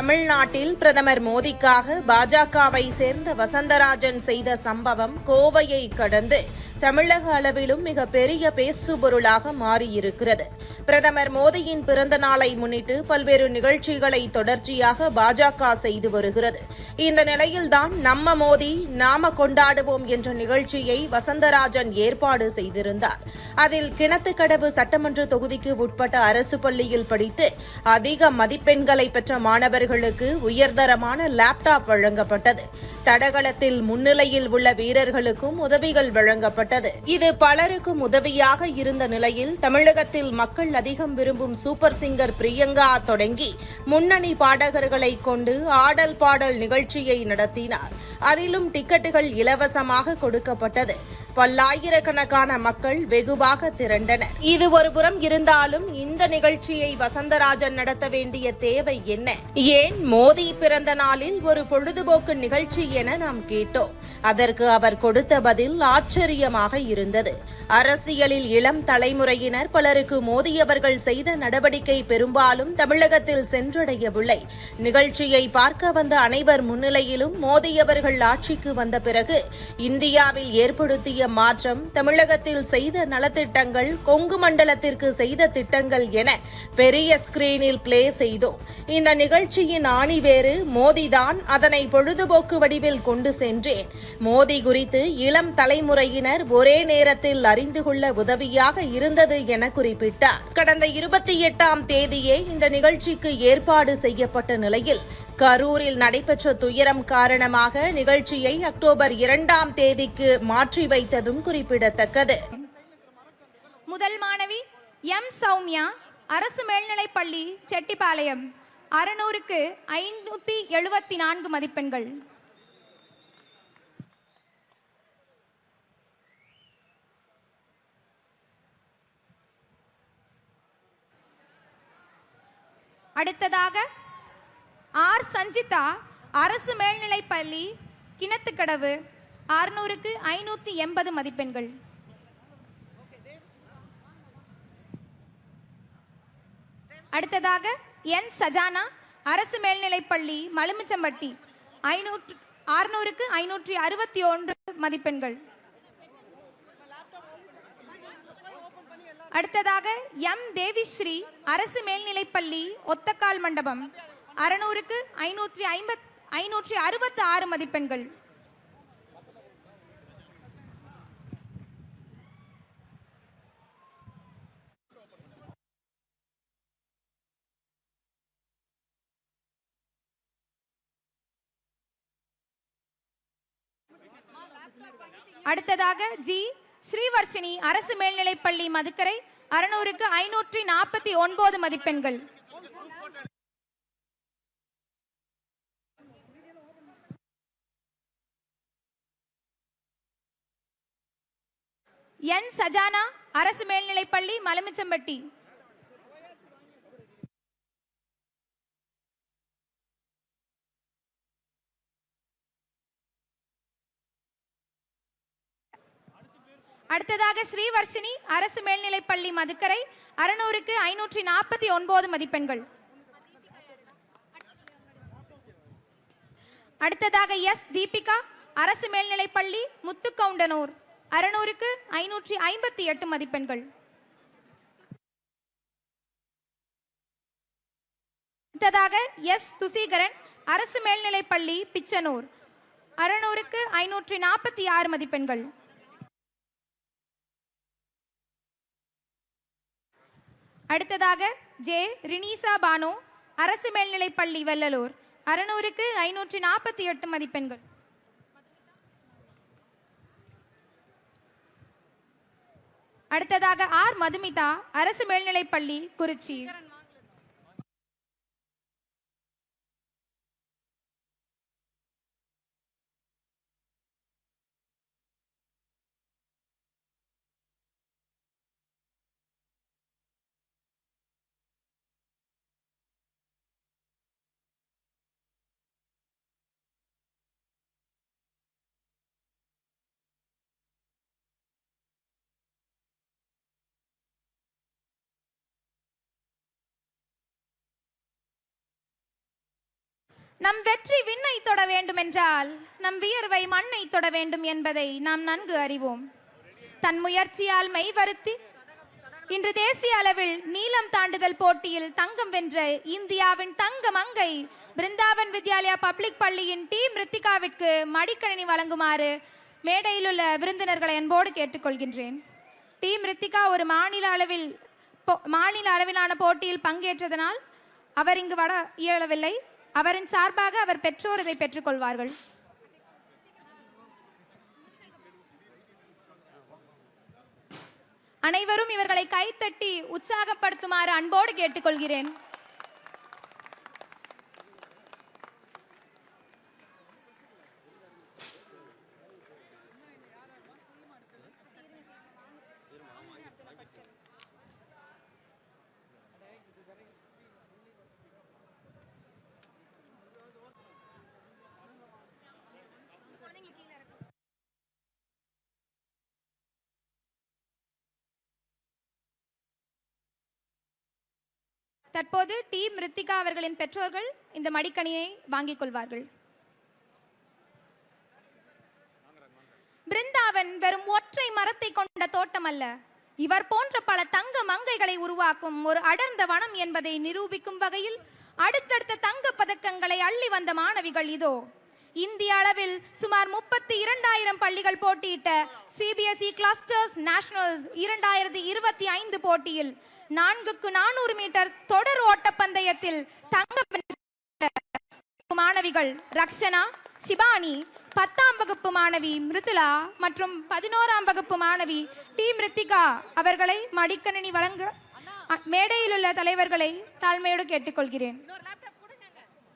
தமிழ்நாட்டில் பிரதமர் மோடிக்காக பாஜகவை சேர்ந்த வசந்தராஜன் செய்த சம்பவம் கோவையை கடந்து. தமிழக அளவிலும் மிக பெரிய பேசுபொருளாக மாறியிருக்கிறது. பிரதமர் மோடியின் பிறந்த நாளை முன்னிட்டு பல்வேறு நிகழ்ச்சிகளை தொடர்ச்சியாக பாஜக செய்து வருகிறது. இந்த நிலையில்தான் நம்ம மோடி நாம கொண்டாடுவோம் என்ற நிகழ்ச்சியை வசந்தராஜன் ஏற்பாடு செய்திருந்தார். அதில் கிணத்துக்கடவு சட்டமன்ற தொகுதிக்கு உட்பட்ட அரசு பள்ளியில் படித்து அதிக மதிப்பெண்களை பெற்ற மாணவர்களுக்கு உயர்தரமான லேப்டாப் வழங்கப்பட்டது. தடகளத்தில் முன்னிலையில் உள்ள வீரர்களுக்கும் உதவிகள் வழங்கப்பட்டது. இது பலருக்கும் உதவியாக இருந்த நிலையில் தமிழகத்தில் மக்கள் அதிகம் விரும்பும் சூப்பர் சிங்கர் பிரியங்கா தொடங்கி முன்னணி பாடகர்களை கொண்டு ஆடல் பாடல் நிகழ்ச்சியை நடத்தினார். அதிலும் டிக்கெட்டுகள் இலவசமாக கொடுக்கப்பட்டது. பல்லாயிரக்கணக்கான மக்கள் வெகுவாக திரண்டனர். இது ஒருபுறம் இருந்தாலும் இந்த நிகழ்ச்சியை வசந்தராஜன் நடத்த வேண்டிய தேவை என்ன? ஏன் மோடி பிறந்த நாளில் ஒரு பொழுதுபோக்கு நிகழ்ச்சி என நாம் கேட்டோம். அதற்கு அவர் கொடுத்த பதில் ஆச்சரியமாக இருந்தது. அரசியலில் இளம் தலைமுறையினர் பலருக்கு மோதியவர்கள் செய்த நடவடிக்கை பெரும்பாலும் தமிழகத்தில் சென்றடையவில்லை. நிகழ்ச்சியை பார்க்க வந்த அனைவர் முன்னிலையிலும் மோதியவர்கள் ஆட்சிக்கு வந்த பிறகு இந்தியாவில் ஏற்படுத்திய மாற்றம் தமிழகத்தில் செய்த நலத்திட்டங்கள் கொங்கு மண்டலத்திற்கு செய்த திட்டங்கள் என பெரிய ஸ்கிரீனில் பிளே செய்தோம். இந்த நிகழ்ச்சியின் ஆணிவேறு மோதிதான் அதனை பொழுதுபோக்கு வடிவில் கொண்டு சென்றேன். மோடி குறித்து இளம் தலைமுறையினர் ஒரே நேரத்தில் அறிந்து கொள்ள உதவியாக இருந்தது என குறிப்பிட்டார். கடந்த இருபத்தி எட்டாம் தேதியே இந்த நிகழ்ச்சிக்கு ஏற்பாடு செய்யப்பட்ட நிலையில் கரூரில் நடைபெற்ற துயரம் காரணமாக நிகழ்ச்சியை அக்டோபர் இரண்டாம் தேதிக்கு மாற்றி வைத்ததும் குறிப்பிடத்தக்கது. முதல் மாணவி எம். சௌமியா அரசு மேல்நிலைப் பள்ளி செட்டிப்பாளையம். அறுநூறுக்கு ஐநூற்றி எழுபத்தி நான்கு மதிப்பெண்கள். அடுத்ததாக ஆர் சஞ்சிதா அரசு மேல்நிலை பள்ளி கிணத்துக்கடவு அறுநூறுக்கு ஐநூற்றி எண்பது மதிப்பெண்கள். அடுத்ததாக என் சஜானா அரசு மேல்நிலைப்பள்ளி மலுமிச்சம்பட்டி ஐநூற்று அறுநூறுக்கு ஐநூற்றி அறுபத்தி ஒன்று மதிப்பெண்கள். அடுத்ததாக எம் தேவிஸ்ரீ அரசு மேல்நிலைப்பள்ளி ஒத்தக்கால் மண்டபம். அறுநூறுக்கு ஐநூற்றி ஐம்பத் ஐநூற்றி அறுபத்து ஆறு மதிப்பெண்கள். அடுத்ததாக ஜி ஸ்ரீவர்ஷினி அரசு மேல்நிலைப்பள்ளி மதுக்கரை அறுநூறுக்கு ஐநூற்றி நாற்பத்தி ஒன்பது மதிப்பெண்கள். என் சஜானா அரசு மேல்நிலைப்பள்ளி மலமிச்சம்பட்டி. அடுத்ததாக ஸ்ரீவர்ஷினி அரசு மேல்நிலைப்பள்ளி மதுக்கரை அறுநூறுக்கு ஐநூற்றி நாற்பத்தி ஒன்பது மதிப்பெண்கள். அடுத்ததாக எஸ். தீபிகா அரசு மேல்நிலைப்பள்ளி முத்துக்கவுண்டனூர் அறுநூறுக்கு ஐநூற்றி ஐம்பத்தி எட்டு மதிப்பெண்கள். அடுத்ததாக எஸ். துசீகரன் அரசு மேல்நிலைப்பள்ளி பிச்சனூர் அறுநூறுக்கு ஐநூற்றி நாற்பத்தி ஆறு மதிப்பெண்கள். அடுத்ததாக ஜே ரினீசா பானோ அரசு மேல்நிலைப்பள்ளி வெள்ளலூர் அறுநூறுக்கு ஐநூற்றி நாற்பத்தி எட்டு மதிப்பெண்கள். அடுத்ததாக ஆர் மதுமிதா அரசு மேல்நிலைப்பள்ளி குறிச்சி. நம் வெற்றி விண்ணை தொட வேண்டுமென்றால் நம் வியர்வை மண்ணை தொட வேண்டும் என்பதை நாம் நன்கு அறிவோம். தன் முயற்சியால் மெய் வருத்தி இன்று தேசிய அளவில் நீளம் தாண்டுதல் போட்டியில் தங்கம் வென்ற இந்தியாவின் தங்க மங்கை பிருந்தாவன் வித்யாலயா பப்ளிக் பள்ளியின் டி மிருத்திகாவிற்கு மடிக்கணினி வழங்குமாறு மேடையில் உள்ள விருந்தினர்களை அன்போடு கேட்டுக்கொள்கின்றேன். டி மிருத்திகா ஒரு மாநில அளவில் போ- மாநில அளவிலான போட்டியில் பங்கேற்றதனால் அவர் இங்கு வர இயலவில்லை. அவரின் சார்பாக அவர் பெற்றோர் இதை பெற்றுக்கொள்வார்கள். அனைவரும் இவர்களை கைத்தட்டி உற்சாகப்படுத்துமாறு அன்போடு கேட்டுக்கொள்கிறேன். தற்போது டி. மிருத்திகா அவர்களின் பெற்றோர்கள் இந்த மடிக்கணியை வாங்கிக் கொள்வார்கள். பிருந்தாவன் வெறும் ஒற்றை மரத்தை கொண்ட தோட்டம் அல்ல. இவர் போன்ற பல தங்க மங்கைகளை உருவாக்கும் ஒரு அடர்ந்த வனம் என்பதை நிரூபிக்கும் வகையில் அடுத்தடுத்த தங்க பதக்கங்களை அள்ளி வந்த மாணவிகள் இதோ. இந்திய அளவில் சுமார் முப்பத்தி இரண்டாயிரம் பள்ளிகள் போட்டியிட்ட சிபிஎஸ்இ கிளஸ்டர்ஸ் நேஷனல்ஸ் இரண்டாயிரத்தி இருபத்தி ஐந்து போட்டியில் நான்குக்கு நானூறு மீட்டர் தொடர் ஓட்டப்பந்தயத்தில் தங்கம் மாணவிகள் ரக்ஷனா சிபானி பத்தாம் வகுப்பு மாணவி மிருதுலா மற்றும் பதினோராம் வகுப்பு மாணவி டி மிருத்திகா அவர்களை மடிக்கணினி வழங்க மேடையில் உள்ள தலைவர்களை தாழ்மையோடு கேட்டுக்கொள்கிறேன்.